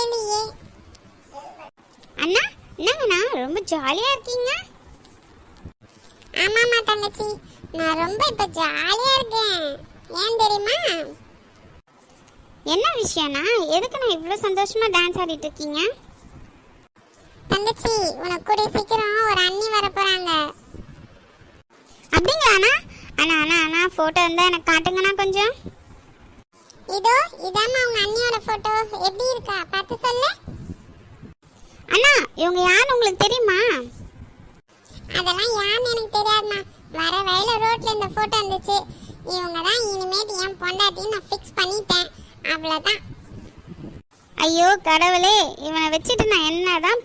தெரியலையே அண்ணா என்னங்கண்ணா ரொம்ப ஜாலியா இருக்கீங்க? ஆமாமா தங்கச்சி. நான் ரொம்ப இப்ப ஜாலியா இருக்கேன். ஏன் தெரியுமா? என்ன விஷயம்னா எதுக்கு நான் இவ்வளவு சந்தோஷமா டான்ஸ் ஆடிட்டு இருக்கீங்க? தங்கச்சி உனக்கு கூட சீக்கிரம் ஒரு அண்ணி வர போறாங்க. அப்படிங்களா அண்ணா? அண்ணா அண்ணா போட்டோ இருந்தா எனக்கு காட்டுங்கண்ணா கொஞ்சம். இதோ இதாம்மா உங்க அண்ணியோட போட்டோ எப்படி இருக்கா? இவங்க யாருன்னு உங்களுக்கு தெரியுமா? அதெல்லாம் யாருன்னு எனக்கு தெரியாதுமா வர வழியில ரோட்ல இந்த போட்டோ இருந்துச்சு இவங்க தான் இனிமேட்டு என் பொண்டாட்டின்னு நான் ஃபிக்ஸ் பண்ணிட்டேன். அவ்வளோதான் ஐயோ கடவுளே. இவனை வச்சுட்டு நான் என்னதான்